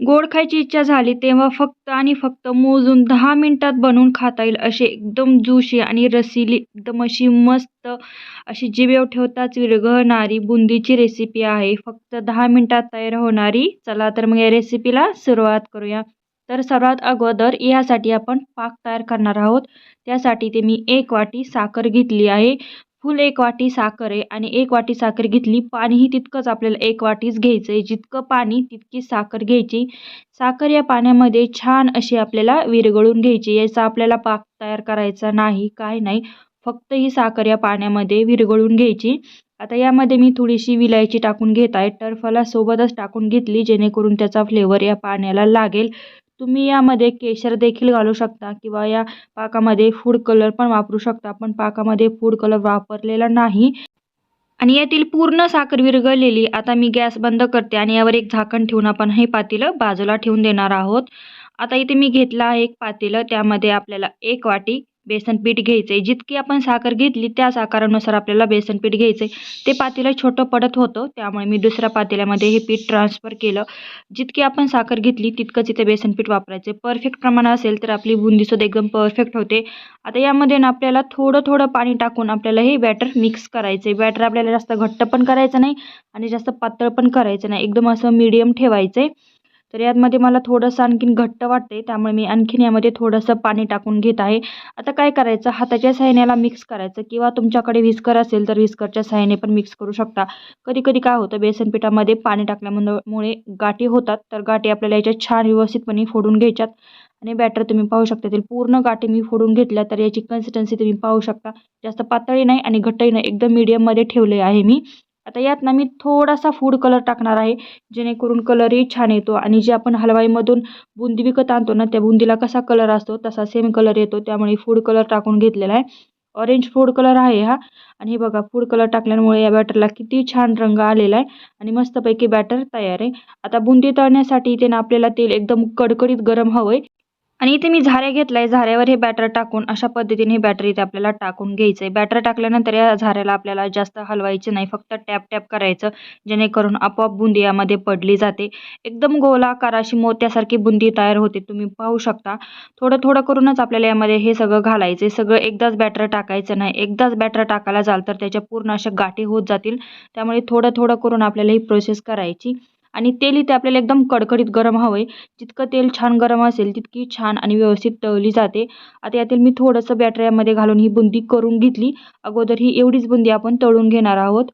गोड खायची इच्छा झाली तेव्हा फक्त आणि फक्त मोजून दहा मिनिटात बनवून खाता येईल असे एकदम जुशी आणि रसिली एकदम अशी मस्त अशी जिभेवर ठेवताच विरघळणारी बुंदीची रेसिपी आहे. फक्त दहा मिनटात तयार होणारी. चला तर मग या रेसिपीला सुरुवात करूया. तर सर्वात अगोदर यासाठी आपण पाक तयार करणार आहोत. त्यासाठी ते मी एक वाटी साखर घेतली आहे. फुल एक वाटी साखर आहे आणि एक वाटी साखर घेतली पाणीही तितकंच आपल्याला एक वाटीच घ्यायचं आहे. जितकं पाणी तितकी साखर घ्यायची. साखर या पाण्यामध्ये छान अशी आपल्याला विरघळून घ्यायची. याचा आपल्याला पाक तयार करायचा नाही काय नाही. फक्त ही साखर या पाण्यामध्ये विरघळून घ्यायची. आता यामध्ये मी थोडीशी विलायची टाकून घेत आहे. टर्फला सोबतच टाकून घेतली जेणेकरून त्याचा फ्लेवर या पाण्याला लागेल. तुम्ही यामध्ये केशर देखील घालू शकता किंवा या पाकामध्ये फूड कलर पण वापरू शकता. पण पाकामध्ये फूड कलर वापरलेला नाही. आणि यातील पूर्ण साखर विरघळलेली आता मी गॅस बंद करते आणि यावर एक झाकण ठेवून आपण हे पातेलं बाजूला ठेवून देणार आहोत. आता इथे मी घेतलं आहे एक पातेलं त्यामध्ये आपल्याला एक वाटी बेसन पीठ घ्यायचं आहे जितकी आपण साखर घेतली त्याच आकारानुसार आपल्याला बेसन पीठ घ्यायचं आहे ते पातेलं छोटं पडत होतं त्यामुळे मी दुसऱ्या पातेल्यामध्ये हे पीठ ट्रान्सफर केलं. जितकी आपण साखर घेतली तितकंच इथे बेसन पीठ वापरायचं परफेक्ट प्रमाण असेल तर आपली बुंदीसुद्धा एकदम परफेक्ट होते. आता यामध्ये ना आपल्याला थोडं थोडं पाणी टाकून आपल्याला हे बॅटर मिक्स करायचं आहे बॅटर आपल्याला जास्त घट्ट पण करायचं नाही आणि जास्त पातळ पण करायचं नाही. एकदम असं मीडियम ठेवायचं आहे तर यामध्ये मला थोडंसं आणखीन घट्ट वाटते त्यामुळे मी आणखीन यामध्ये थोडंसं पाणी टाकून घेत आहे. आता काय करायचं? हाताच्या साह्याने मिक्स करायचं किंवा तुमच्याकडे विस्कर असेल तर विस्करच्या साह्याने पण मिक्स करू शकता. कधी कधी काय होतं बेसन पिठामध्ये पाणी टाकल्यामुळे गाठी होतात तर गाठी आपल्याला याच्यात छान व्यवस्थितपणे फोडून घ्यायच्यात. आणि बॅटर तुम्ही पाहू शकता ते पूर्ण गाठी मी फोडून घेतल्या तर याची कन्सिस्टन्सी तुम्ही पाहू शकता. जास्त पातळी नाही आणि घट्टही नाही एकदम मीडियममध्ये ठेवले आहे मी. आता यात ना मी थोडासा फूड कलर टाकणार आहे जेणेकरून कलरही छान येतो आणि जे आपण हलवाईमधून बुंदी विकत आणतो ना त्या बुंदीला कसा कलर असतो तसा सेम कलर येतो. त्यामुळे फूड कलर टाकून घेतलेला आहे. ऑरेंज फूड कलर आहे हा. आणि हे बघा फूड कलर टाकल्यामुळे या बॅटरला किती छान रंग आलेला आहे आणि मस्तपैकी बॅटर तयार आहे. आता बुंदी तळण्यासाठी इथे ना आपल्याला तेल एकदम कडकडीत गरम हवं आहे आणि इथे मी झाऱ्या घेतला आहे झाऱ्यावर हे बॅटर टाकून अशा पद्धतीने हे बॅटर इथे आपल्याला टाकून घ्यायचं आहे बॅटर टाकल्यानंतर या झाऱ्याला आपल्याला जास्त हलवायचं नाही. फक्त टॅप टॅप करायचं जेणेकरून आपोआप बुंदी यामध्ये पडली जाते. एकदम गोलाकार अशी मोत्यासारखी बुंदी तयार होते. तुम्ही पाहू शकता. थोडं थोडं करूनच आपल्याला यामध्ये हे सगळं घालायचं सगळं एकदाच बॅटर टाकायचं नाही. एकदाच बॅटर टाकायला जाल तर त्याच्या पूर्ण अशा गाठी होत जातील. त्यामुळे थोडं थोडं करून आपल्याला ही प्रोसेस करायची. आणि तेल इथे आपल्याला एकदम कडकडीत गरम हवं आहे जितकं तेल छान गरम असेल तितकी छान आणि व्यवस्थित तळली जाते. आता यातील मी थोडंसं बॅटर यामध्ये घालून ही बुंदी करून घेतली. अगोदर ही एवढीच बुंदी आपण तळून घेणार आहोत.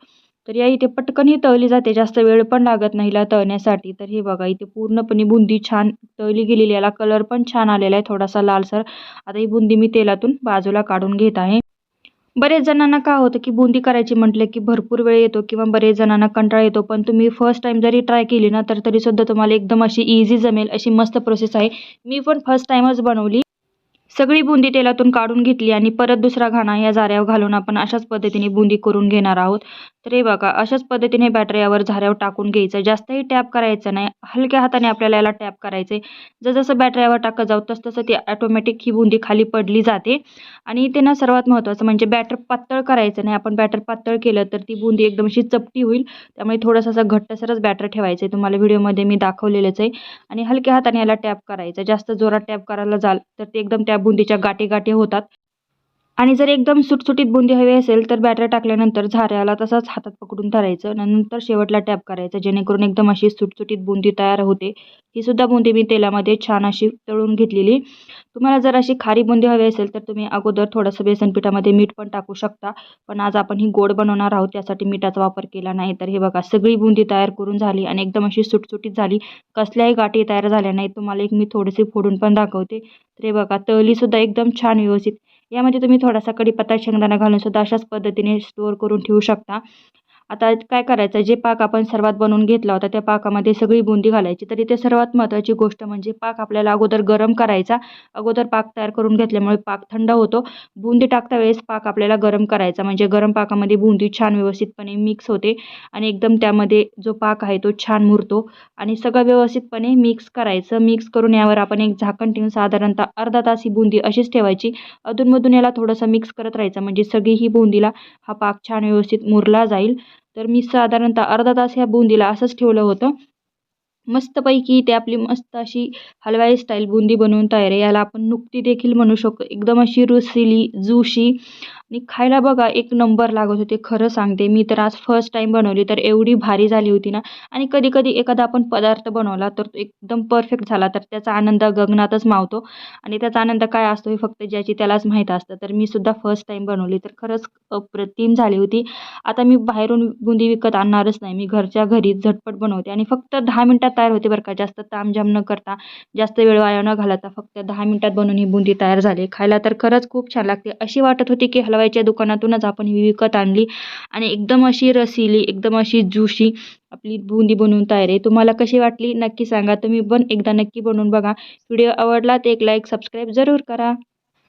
तर या इथे पटकन ही तळली जाते. जास्त वेळ पण लागत नाही हिला तळण्यासाठी. तर हे बघा इथे पूर्णपणे बुंदी छान तळली गेलेली याला कलर पण छान आलेला आहे थोडासा लालसर. आता ही बुंदी मी तेलातून बाजूला काढून घेत आहे. बरेच जणांना काय होतं की बुंदी करायची म्हटलं की भरपूर वेळ येतो किंवा बरेच जणांना कंटाळा येतो पण तुम्ही फर्स्ट टाईम जरी ट्राय केली ना तर तरीसुद्धा तुम्हाला एकदम अशी इझी जमेल अशी मस्त प्रोसेस आहे. मी पण फर्स्ट टाईमच बनवली. सगळी बुंदी तेलातून काढून घेतली आणि परत दुसरा घाणा या जाऱ्यावर घालून आपण अशाच पद्धतीने बुंदी करून घेणार आहोत. तर हे बघा अशाच पद्धतीने बॅटर यावर झाऱ्यावर टाकून घ्यायचं. जास्तही टॅप करायचं नाही. हलक्या हाताने आपल्याला याला टॅप करायचं आहे जसं बॅटर यावर टाकत जाऊ तस तसं ती ॲटोमॅटिक ही बुंदी खाली पडली जाते. आणि त्यांना ना सर्वात महत्त्वाचं म्हणजे बॅटर पातळ करायचं नाही. आपण बॅटर पातळ केलं तर ती बुंदी एकदम अशी चपटी होईल. त्यामुळे थोडंसं असं घट्टसरच बॅटर ठेवायचं आहे तुम्हाला व्हिडिओमध्ये मी दाखवलेलंच आहे. आणि हलक्या हाताने याला टॅप करायचं. जास्त जोरात टॅप करायला जाल तर ते एकदम त्या बुंदीच्या गाठी गाठी होतात. आणि जर एकदम सुटसुटीत बुंदी हवी असेल तर बॅटर टाकल्यानंतर झाऱ्याला तसाच हातात पकडून धरायचं नंतर शेवटला टॅप करायचं. जेणेकरून एकदम अशी सुटसुटीत बुंदी तयार होते. ही सुद्धा बुंदी मी तेलामध्ये छान अशी तळून घेतलेली. तुम्हाला जर अशी खारी बुंदी हवी असेल तर तुम्ही अगोदर थोडंसं बेसन पिठामध्ये मीठ पण टाकू शकता. पण आज आपण ही गोड बनवणार आहोत त्यासाठी मिठाचा वापर केला नाही. तर हे बघा सगळी बुंदी तयार करून झाली आणि एकदम अशी सुटसुटीत झाली. कसल्याही गाठी तयार झाल्या नाही तुम्हाला एक मी थोडीशी फोडून पण दाखवते. तर हे बघा तळलीसुद्धा एकदम छान व्यवस्थित यामध्ये तुम्ही थोडासा कढीपत्ता शेंगदाणा घालून सुद्धा अशाच पद्धतीने स्टोअर करून ठेवू शकता. आता काय करायचं? जे पाक आपण सर्वात बनवून घेतला होता त्या पाकामध्ये सगळी बुंदी घालायची. तर इथे सर्वात महत्त्वाची गोष्ट म्हणजे पाक आपल्याला अगोदर गरम करायचा. अगोदर पाक तयार करून घेतल्यामुळे पाक थंड होतो. बुंदी टाकता वेळेस पाक आपल्याला गरम करायचा. म्हणजे गरम पाकामध्ये बुंदी छान व्यवस्थितपणे मिक्स होते आणि एकदम त्यामध्ये जो पाक आहे तो छान मुरतो आणि सगळं व्यवस्थितपणे मिक्स करायचं. मिक्स करून यावर आपण एक झाकण ठेवून साधारणतः अर्धा तास ही बुंदी अशीच ठेवायची. अधूनमधून याला थोडंसं मिक्स करत राहायचं. म्हणजे सगळी ही बुंदीला हा पाक छान व्यवस्थित मुरला जाईल. तर मी साधारणतः अर्धा तास ह्या बुंदीला असंच ठेवलं होतं. मस्तपैकी ते आपली मस्त अशी हलवाई स्टाईल बुंदी बनवून तयार आहे. याला आपण नुकती देखील म्हणू शकतो. एकदम अशी रुसिली जुशी आणि खायला बघा एक नंबर लागत होते खरं सांगते. मी तर आज फर्स्ट टाईम बनवली तर एवढी भारी झाली होती ना. आणि कधी कधी एखादा आपण पदार्थ बनवला तर तो एकदम परफेक्ट झाला. तर त्याचा आनंद गगनातच मावतो. आणि त्याचा आनंद काय असतो हे फक्त ज्याची त्यालाच माहीत असतं. तर मी सुद्धा फर्स्ट टाईम बनवली तर खरंच अप्रतिम झाली होती. आता मी बाहेरून बुंदी विकत आणणारच नाही. मी घरच्या घरी झटपट बनवते. आणि फक्त दहा मिनटात तयार होते बरं का. जास्त तामझाम न करता जास्त वेळ वाया न घालता फक्त दहा मिनटात बनवून ही बुंदी तयार झाली. खायला तर खरंच खूप छान लागते. अशी वाटत होती की हलवाईच्या दुकानातूनच आपण ही विकत आणली. आणि एकदम अशी रसिली एकदम अशी जुशी आपली बुंदी बनवून तयार आहे. तुम्हाला कशी वाटली? नक्की सांगा. तुम्ही पण एकदा नक्की बनवून बघा. व्हिडिओ आवडला तर एक लाईक सबस्क्राईब जरूर करा.